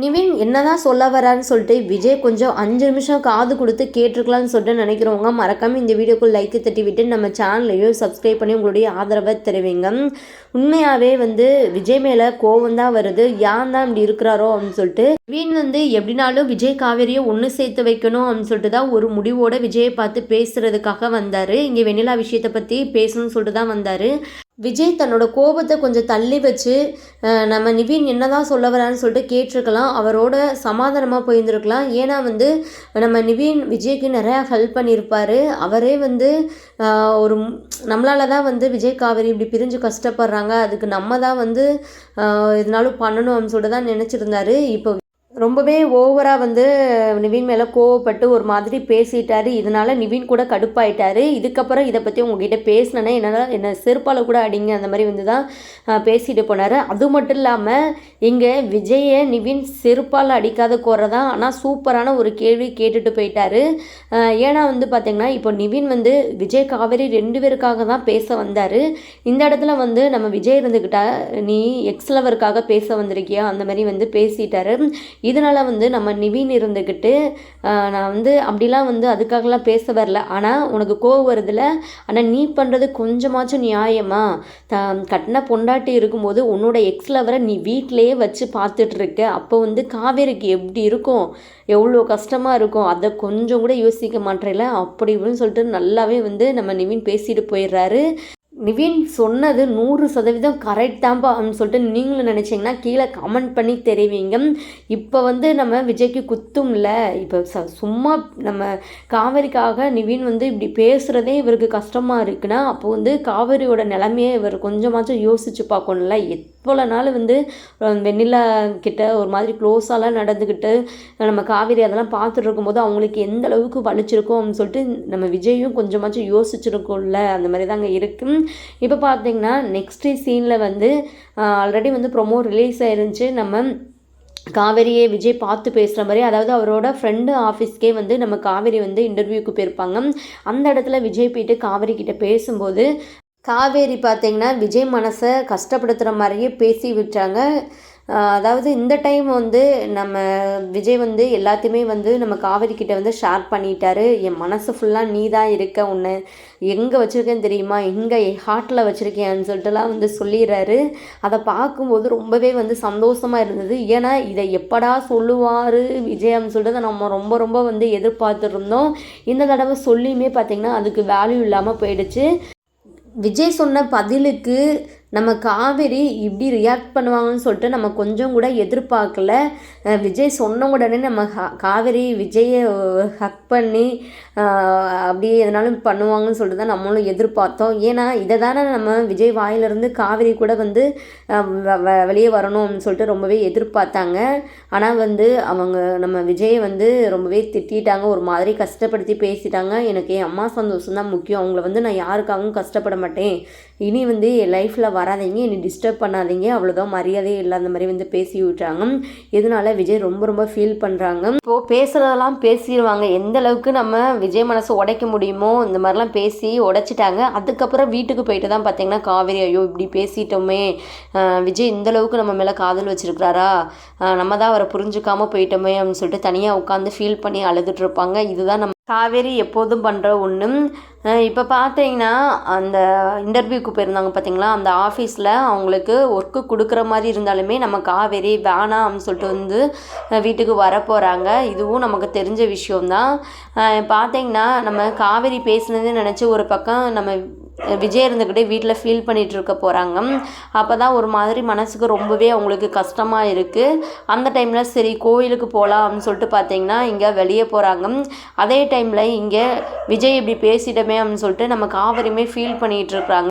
நிவின் என்னதான் சொல்ல வரான்னு சொல்லிட்டு விஜய் கொஞ்சம் அஞ்சு நிமிஷம் காது கொடுத்து கேட்டிருக்கலாம்னு சொல்லிட்டு நினைக்கிறவங்க மறக்காம இந்த வீடியோக்கு லைக் தட்டி விட்டு நம்ம சேனலையும் சப்ஸ்கிரைப் பண்ணி உங்களுடைய ஆதரவை தெரிவிங்க. உண்மையாகவே வந்து விஜய் மேலே கோவம் தான் வருது. யான் தான் இப்படி இருக்கிறாரோ அப்படின்னு சொல்லிட்டு நிவின் வந்து எப்படினாலும் விஜய் காவேரியை ஒன்று சேர்த்து வைக்கணும் அப்படின்னு சொல்லிட்டு தான் ஒரு முடிவோட விஜயை பார்த்து பேசுறதுக்காக வந்தார். இங்கே வெண்ணிலா விஷயத்தை பற்றி பேசணும்னு சொல்லிட்டு தான் வந்தார். விஜய் தன்னோட கோபத்தை கொஞ்சம் தள்ளி வச்சு நம்ம நிவின் என்னதான் சொல்ல வரான்னு சொல்லிட்டு கேட்டிருக்கலாம். அவரோட சமாதானமாக போயிருந்துருக்கலாம். ஏன்னா வந்து நம்ம நிவின் விஜய்க்கு நிறையா ஹெல்ப் பண்ணியிருப்பார். அவரே வந்து ஒரு நம்மளால தான் வந்து விஜய் காவேரி இப்படி பிரிஞ்சு கஷ்டப்படுறாங்க. அதுக்கு நம்ம தான் வந்து இதனாலும் எதுனாலும் பண்ணணும் அப்படின்னு சொல்லிட்டு தான் நினச்சிருந்தாரு. இப்போ ரொம்பவே ஓவராக வந்து நிவின் மேலே கோவப்பட்டு ஒரு மாதிரி பேசிட்டாரு. இதனால நிவின் கூட கடுப்பாயிட்டாரு. இதுக்கப்புறம் இதை பற்றி உங்ககிட்ட பேசினேன்னா என்னால் என்ன செருப்பால் கூட அடிங்க அந்த மாதிரி வந்து தான் பேசிட்டு போனார். அது மட்டும் இல்லாமல் இங்கே விஜயை நிவின் செருப்பால் அடிக்காத குறைதான் ஆனால் சூப்பரான ஒரு கேள்வி கேட்டுட்டு போயிட்டாரு. ஏன்னா வந்து பார்த்திங்கன்னா இப்போ நிவின் வந்து விஜய் காவேரி ரெண்டு பேருக்காக தான் பேச வந்தார். இந்த இடத்துல வந்து நம்ம விஜய் இருந்துக்கிட்டா நீ எக்ஸ் லவருக்காக பேச வந்திருக்கியா? அந்த மாதிரி வந்து பேசிட்டாரு. இதனால் வந்து நம்ம நிவின் இருந்துக்கிட்டு நான் வந்து அப்படிலாம் வந்து அதுக்காகலாம் பேச வரல. ஆனால் உனக்கு கோவம் வருதுல? ஆனால் நீ பண்ணுறது கொஞ்சமாச்சும் நியாயமா? த கட்டின பொண்டாட்டி இருக்கும்போது உன்னோட எக்ஸ் லவரை நீ வீட்டிலேயே வச்சு பார்த்துட்ருக்க அப்போ வந்து காவேரிக்கு எப்படி இருக்கும்? எவ்வளோ கஷ்டமாக இருக்கும்? அதை கொஞ்சம் கூட யோசிக்க மாட்டேல அப்படி இப்படின்னு சொல்லிட்டு நல்லாவே வந்து நம்ம நிவின் பேசிட்டு போயிடுறாரு. நிவின் சொன்னது நூறு சதவீதம் கரெக்ட் தான்ப்பா அப்படின்னு சொல்லிட்டு நீங்களும் நினச்சிங்கன்னா கீழே கமெண்ட் பண்ணி தெரிவிங்க. இப்போ வந்து நம்ம விஜய்க்கு குத்தும்ல இப்போ ச சும்மா நம்ம காவேரிக்காக நிவின் வந்து இப்படி பேசுகிறதே இவருக்கு கஷ்டமாக இருக்குன்னா அப்போ வந்து காவேரியோட நிலமையே இவர் கொஞ்சமாச்சும் யோசிச்சு பார்க்கணும்ல. எவ்வளோ நாள் வந்து வெண்ணிலா கிட்ட ஒரு மாதிரி க்ளோஸாலாம் நடந்துக்கிட்டு நம்ம காவேரி அதெல்லாம் பார்த்துட்டு இருக்கும்போது அவங்களுக்கு எந்த அளவுக்கு வலிச்சிருக்கும் அப்படின்னு சொல்லிட்டு நம்ம விஜயும் கொஞ்சமாச்சும் யோசிச்சிருக்கோம்ல. அந்த மாதிரி தாங்க இருக்குது இப்போ பார்த்தீங்கன்னா நெக்ஸ்ட் சீனில் வந்து ஆல்ரெடி வந்து ப்ரொமோ ரிலீஸ் ஆயிருந்துச்சு. நம்ம காவேரியை விஜய் பார்த்து பேசுகிற மாதிரி அதாவது அவரோட ஃப்ரெண்டு ஆஃபீஸ்க்கே வந்து நம்ம காவேரி வந்து இன்டர்வியூக்கு போயிருப்பாங்க. அந்த இடத்துல விஜய் போயிட்டு காவேரி கிட்ட பேசும்போது காவேரி பார்த்தீங்கன்னா விஜய் மனசை கஷ்டப்படுத்துகிற மாதிரியே பேசி விட்டாங்க அதாவது இந்த டைம் வந்து நம்ம விஜய் வந்து எல்லாத்தையுமே வந்து நம்ம காவேரி கிட்ட வந்து ஷேர் பண்ணிட்டாரு. என் மனசு ஃபுல்லாக நீ தான் இருக்க உன்னை எங்கே வச்சுருக்கேன்னு தெரியுமா? எங்கே ஹார்ட்டில் வச்சுருக்கேன்னு சொல்லிட்டுலாம் வந்து சொல்லிடுறாரு. அதை பார்க்கும்போது ரொம்பவே வந்து சந்தோஷமாக இருந்தது. ஏன்னா இதை எப்படா சொல்லுவார் விஜயம்னு சொல்லிட்டு நம்ம ரொம்ப ரொம்ப வந்து எதிர்பார்த்துருந்தோம். இந்த தடவை சொல்லியுமே பார்த்திங்கன்னா அதுக்கு வேல்யூ இல்லாமல் போயிடுச்சு. விஜய் சொன்ன பதிலுக்கு நம்ம காவேரி இப்படி ரியாக்ட் பண்ணுவாங்கன்னு சொல்லிட்டு நம்ம கொஞ்சம் கூட எதிர்பார்க்கல. விஜய் சொன்ன உடனே நம்ம காவேரி விஜயை ஹக் பண்ணி அப்படியே எதனாலும் பண்ணுவாங்கன்னு சொல்லிட்டு தான் நம்மளும் எதிர்பார்த்தோம். ஏன்னா இதை தானே நம்ம விஜய் வாயிலிருந்து காவேரி கூட வந்து வ- வெளியே வரணும்னு சொல்லிட்டு ரொம்பவே எதிர்பார்த்தாங்க. ஆனால் வந்து அவங்க நம்ம விஜயை வந்து ரொம்பவே திட்டிட்டாங்க. ஒரு மாதிரி கஷ்டப்படுத்தி பேசிட்டாங்க. எனக்கு என் அம்மா சந்தோஷம் தான் முக்கியம். அவங்கள வந்து நான் யாருக்காகவும் கஷ்டப்பட மாட்டேன். இனி வந்து என் லைஃப்பில் வராதீங்க என்னை டிஸ்டர்ப் பண்ணாதீங்க. அவ்வளோதான் மரியாதையே இல்லை அந்த மாதிரி வந்து பேசி விட்டாங்க. இதனால விஜய் ரொம்ப ரொம்ப ஃபீல் பண்ணுறாங்க இப்போது பேசுகிறதெல்லாம் பேசிடுவாங்க. எந்த அளவுக்கு நம்ம விஜய் மனசை உடைக்க முடியுமோ இந்த மாதிரிலாம் பேசி உடைச்சிட்டாங்க. அதுக்கப்புறம் வீட்டுக்கு போயிட்டு தான் பார்த்தீங்கன்னா காவேரி ஐயோ இப்படி பேசிட்டோமே. விஜய் இந்த அளவுக்கு நம்ம மேலே காதல் வச்சிருக்கிறாரா? நம்ம தான் அவரை புரிஞ்சுக்காமல் போயிட்டோமே அப்படின்னு சொல்லிட்டு தனியாக உட்காந்து ஃபீல் பண்ணி அழுதுட்டு இருப்பாங்க. இதுதான் நம்ம காவேரி எப்போதும் பண்ணுற ஒன்றும் இப்போ பார்த்தீங்கன்னா அந்த இன்டர்வியூக்கு போயிருந்தாங்க பார்த்தீங்களா அந்த ஆஃபீஸில் அவங்களுக்கு ஒர்க்கு கொடுக்குற மாதிரி இருந்தாலுமே நம்ம காவேரி வேணாம் அப்படின்னு சொல்லிட்டு வந்து வீட்டுக்கு வர போகிறாங்க இதுவும் நமக்கு தெரிஞ்ச விஷயம்தான். பார்த்தீங்கன்னா நம்ம காவேரி பேசுனதே நினச்சி ஒரு பக்கம் நம்ம விஜய் இருந்துக்கிட்டே வீட்டில் ஃபீல் பண்ணிகிட்டு இருக்க போகிறாங்க அப்போ தான் ஒரு மாதிரி மனசுக்கு ரொம்பவே அவங்களுக்கு கஷ்டமாக இருக்குது அந்த டைமில் சரி கோயிலுக்கு போகலாம் அப்படின்னு சொல்லிட்டு பார்த்தீங்கன்னா இங்கே வெளியே போகிறாங்க அதே டைமில் இங்கே விஜய் இப்படி பேசிட்டோமே அப்படின்னு சொல்லிட்டு நம்ம காவரியுமே ஃபீல் பண்ணிகிட்டு இருக்கிறாங்க